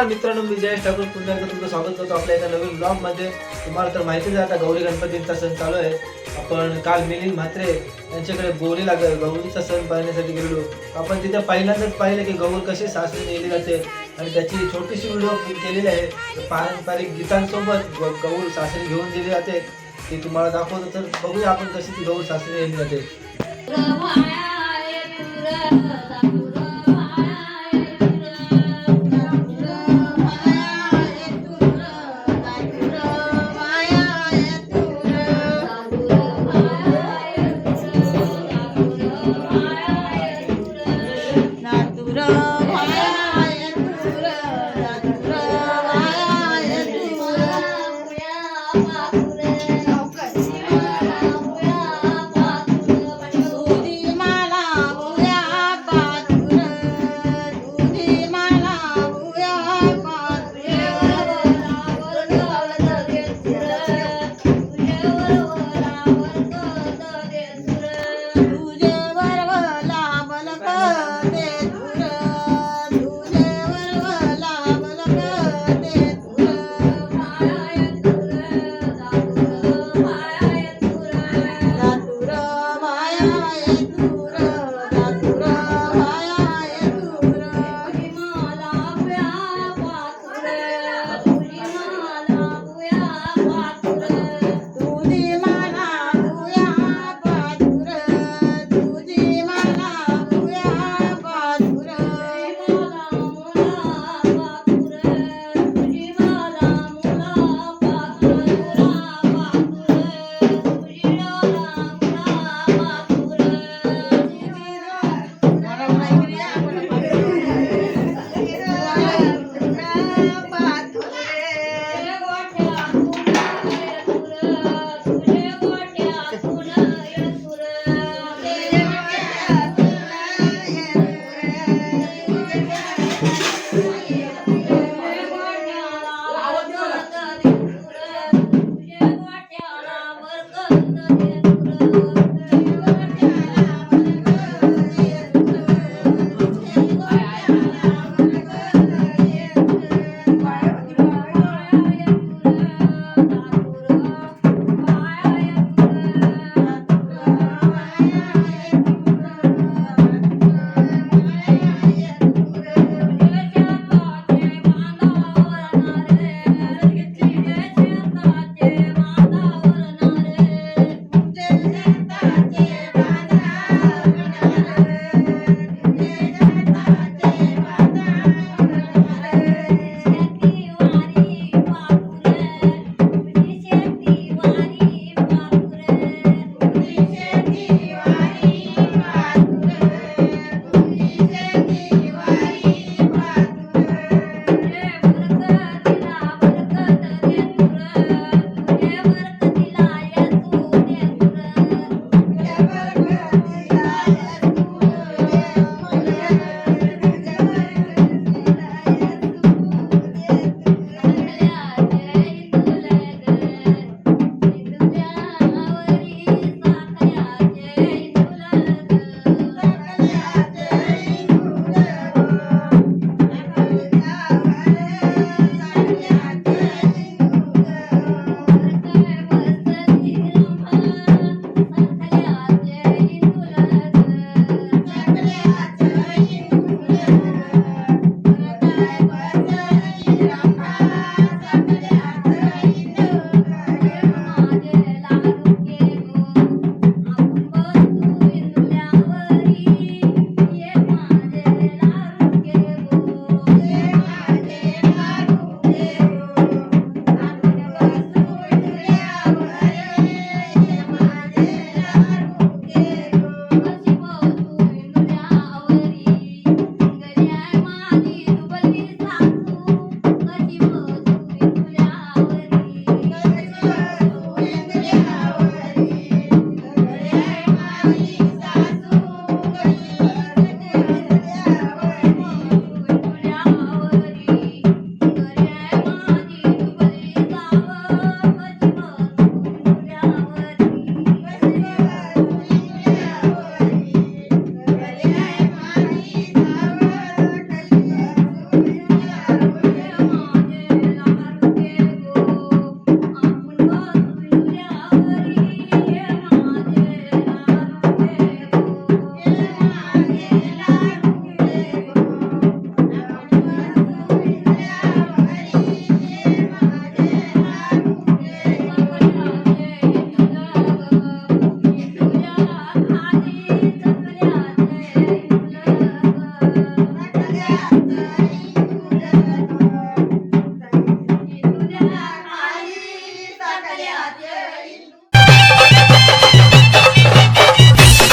नमस्कार मित्रांनो मी जयेश ठाकूर. पुन्हा एकदा तुमचं स्वागत करतो आपल्या एका नवीन ब्लॉगमध्ये. तुम्हाला तर माहितीच आहे आता गौरी गणपतींचा सण चालू आहे. आपण काल मिलिंद म्हात्रे यांच्याकडे गौरीला गौरीचा सण पाहण्यासाठी गेलो आपण तिथे पहिल्यांदाच पाहिलं की गौर कशी सासरी नेली जाते. आणि त्याची छोटीशी व्हिडिओ केलेली आहे. पारंपरिक गीतांसोबत गौर सासरी घेऊन दिली जाते. ती तुम्हाला दाखवतो. तर बघूया आपण कशी ती गौर सासरी नेली जाते.